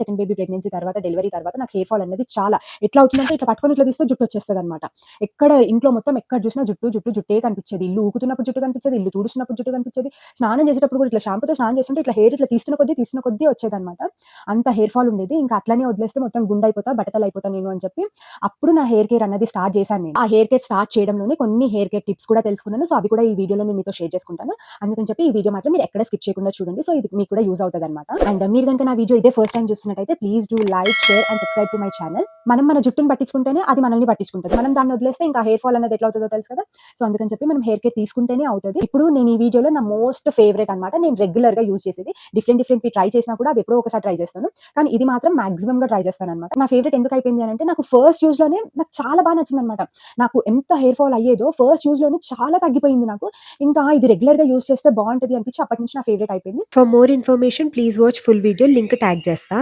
Second baby pregnancy తర్వాత delivery తర్వాత నాకు హెయిర్ ఫాల్ అనేది చాలా ఎట్లా అవుతుందంటే ఇట్లా పట్టుకొని ఇట్లా తీస్తే జుట్టు వచ్చేస్తుంది అనమాట ఎక్కడ ఇంట్లో మొత్తం ఎక్కడ చూసినా జుట్టు జుట్టు జుట్టే కనిపించేది. ఇల్లు ఊకుతున్నప్పుడు జుట్టు కనిపించేది ఇల్లు తుడుస్తున్నప్పుడు జుట్టు కనిపించేది. స్నానం చేసేటప్పుడు కూడా ఇట్లా షాంపూతో స్నానం చేస్తుంటే ఇట్లా హెయిర్ ఇట్లా తీస్తున్న కొద్దీ తీస్తున్న కొద్దీ వచ్చేది అనమాట అంత హెయిర్ ఫాల్ ఉండేది. ఇంకా అట్లనే వదిలేస్తే మొత్తం గుండె అయిపోతా బట్టలు అయిపోతా నేను అని చెప్పి అప్పుడు నా హెయిర్ కేర్ అనేది స్టార్ట్ చేశాను నేను. ఆ హెయిర్ కేర్ స్టార్ట్ చేయడంలోనే కొన్ని హెయిర్ కేర్ టిప్స్ కూడా తెలుసుకున్నాను. సో అవి కూడా ఈ వీడియోలో నేను మీతో షేర్ చేసుకుంటాను. అందుకని చెప్పి ఈ వీడియో మాత్రం మీరు ఎక్కడ స్కిప్ చేయకుండా చూడండి. సో ఇది మీకు కూడా యూజ్ అవుతుంది అనమాట అండ్ మీరు కనుక నా వీడియో ఇదే ఫస్ట్ టైం చూస్తున్నట్టయితే please do like share and subscribe to my channel మనం మన జుట్టును పట్టించుకుంటేనే అది మనల్ని పట్టించుకుంటుంది. మనం దాన్ని వదిలేస్తే ఇంకా హెయిర్ ఫాల్ అనేది ఎట్లా అవుతుందో తెలుసు కదా? సో అందుకని చెప్పి మనం హెయిర్ కేర్ తీసుకుంటేనే అవుతుంది. ఇప్పుడు నేను ఈ వీడియోలో నా మోస్ట్ ఫేవరెట్ అనమాట నేను రెగ్యులర్గా యూజ్ చేసేది. డిఫరెంట్ డిఫరెంట్ ట్రై చేసినా కూడా అవి ఎప్పుడో ఒకసారి ట్రై చేస్తాను. కానీ ఇది మాత్రం మాక్సిమం గా ట్రై చేస్తాను అనమాట నా ఫేవరెట్ ఎందుకు అయిపోయింది అని అంటే నాకు ఫస్ట్ యూజ్లోనే నాకు చాలా బాగా నచ్చింది అనమాట నాకు ఎంత హెయిర్ ఫాల్ అయ్యేదో ఫస్ట్ యూజ్లోనే చాలా తగ్గిపోయింది నాకు. ఇంకా ఇది రెగ్యులర్గా యూజ్ చేస్తే బాగుంటది అనిపించి అప్పటి నుంచి నా ఫేవరెట్ అయిపోయింది. For more information please watch full video link tag చేస్తా.